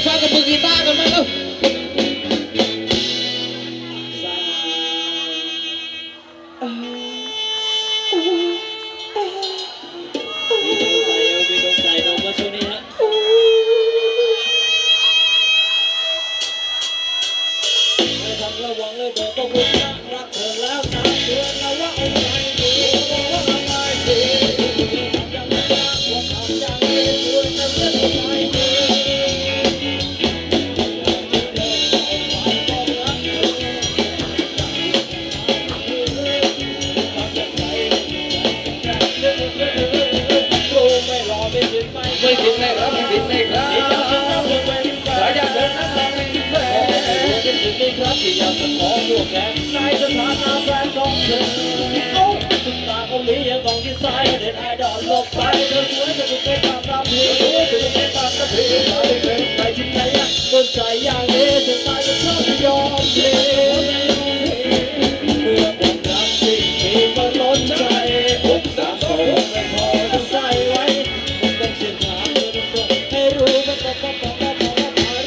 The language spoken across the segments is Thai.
fogo pro guitarra, mano. องนี้ยังต้องยิ้ซ้ายเด็ดไอดอนลบไปเธอสวยจะถูกไปตามตามทีจะถูกนปตามตามทีไม่ป็นไปที่ไหนอ่นใจอย่างนี้จะตายก็ชอบยอมเทเมื่อป็นรักสิ่มีมัล้นใจอุ้มสามสองและพอจะใส่ไว้มันต้องเามเธตรงให้รู้ก็ต้องต้องต้องต้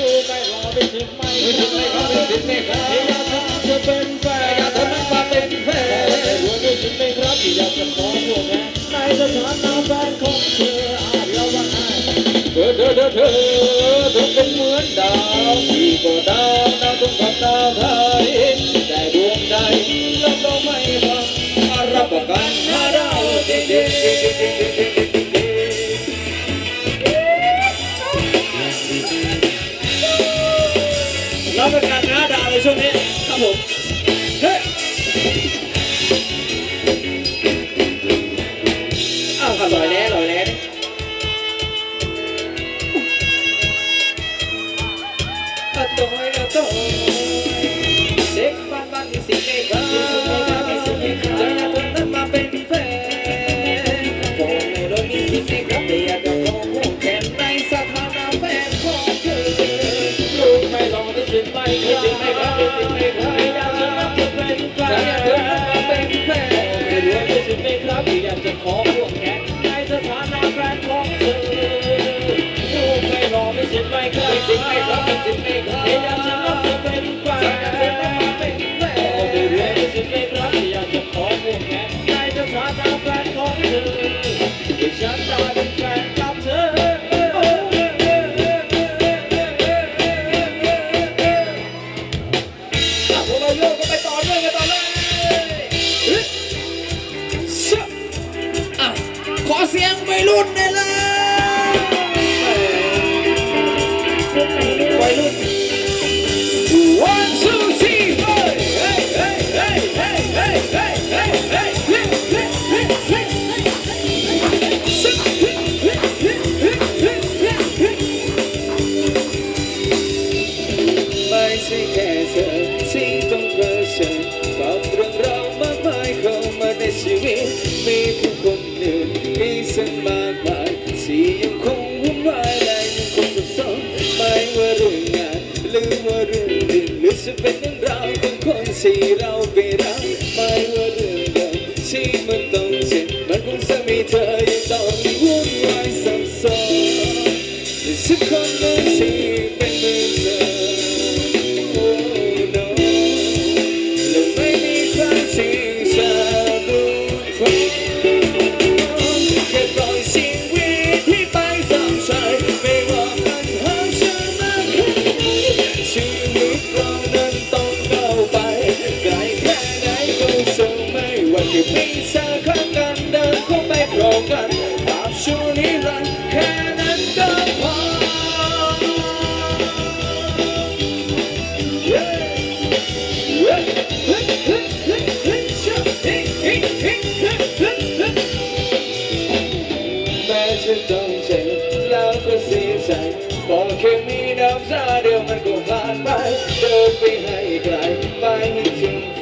รู้ไม่รอไม่ถึงไม่ถึงไม่ถึงไม่ถึง สถานะอเธอเธอเธอเธอเธอเธอเป็นเหมือนดาวที่ก็ดาว ขอเสียงไปรุ่นได้เลย ที่เราไปรักไม่ว่าเรื่องราวที่มันต้องเจ็บมันคงจะมีเธอ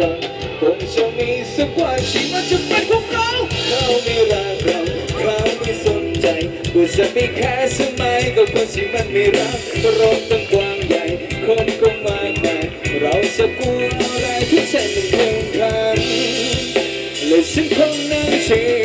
ฝัคงจะมีสักวันที่มันจะเป็นของเราเขาไม่รักเราเราไม่สนใจกูจะไปแค่สมัยก็คนที่มันไม่รักรถตั้งกว้างใหญ่ คนก็มากมายเราจะกลัวอะไรที่ฉันเป็เพียงทันและฉันคงนั่งเชีย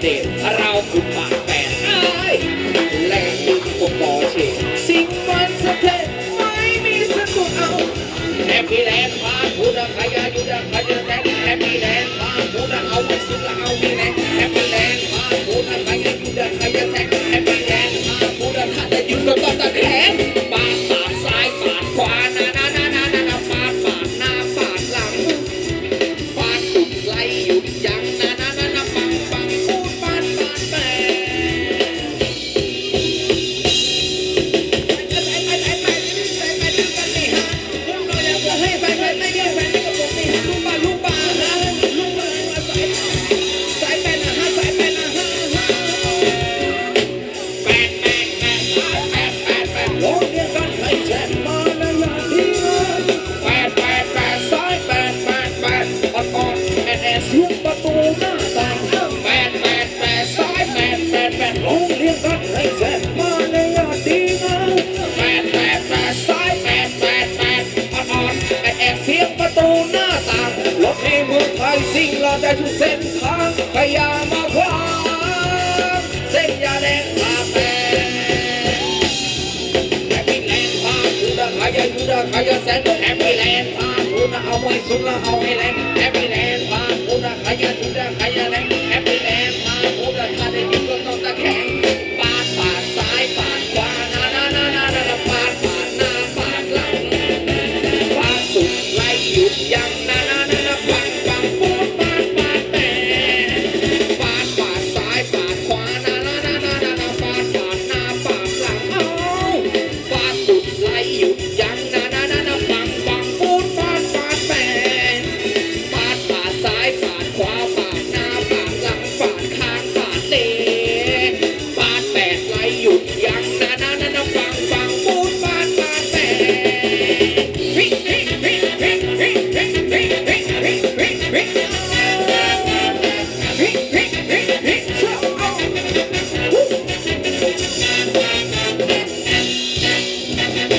เด็ดเราคือปากแปดอ้ายเล่นยิงกบอเจ็บสิ่งมันสะเด็ดไม่มีสะดุดเอาแฮปปี้แลนด์พาพูดขยาอยู่ดังขยาแสงแฮปปี้แลนด์พาพูดเอาไว้สุดละเอามีแรงแฮปปี้แลนด์พาพูดขยาอยู่ดังขยาแสงแฮปปี้แลนด์พาพูดถ้าจะหยุดก็ต้องตะแคง ดแปดโลกเดียวกันให้แชร์มาแล้วอย่าทิ้งแปดแปดแปดซ้ายแปดแปดแปดอ่อนอ่อนแอดแอดเสียงประตูหน้าต่างรถในเมืองไทยสิ่งเราได้ทุกเส้นทางพยายามมาขวาเส้นยาแดงพาแปดแฮปปี้แลนด์พาคุณนะขายอยู่นะขายแสนแฮปปี้แลนด์พาคุณเอาไว้สุดละเอาให้แรงแฮปปี้แลนด์พาคุณนะขายอยู่นะขายแรง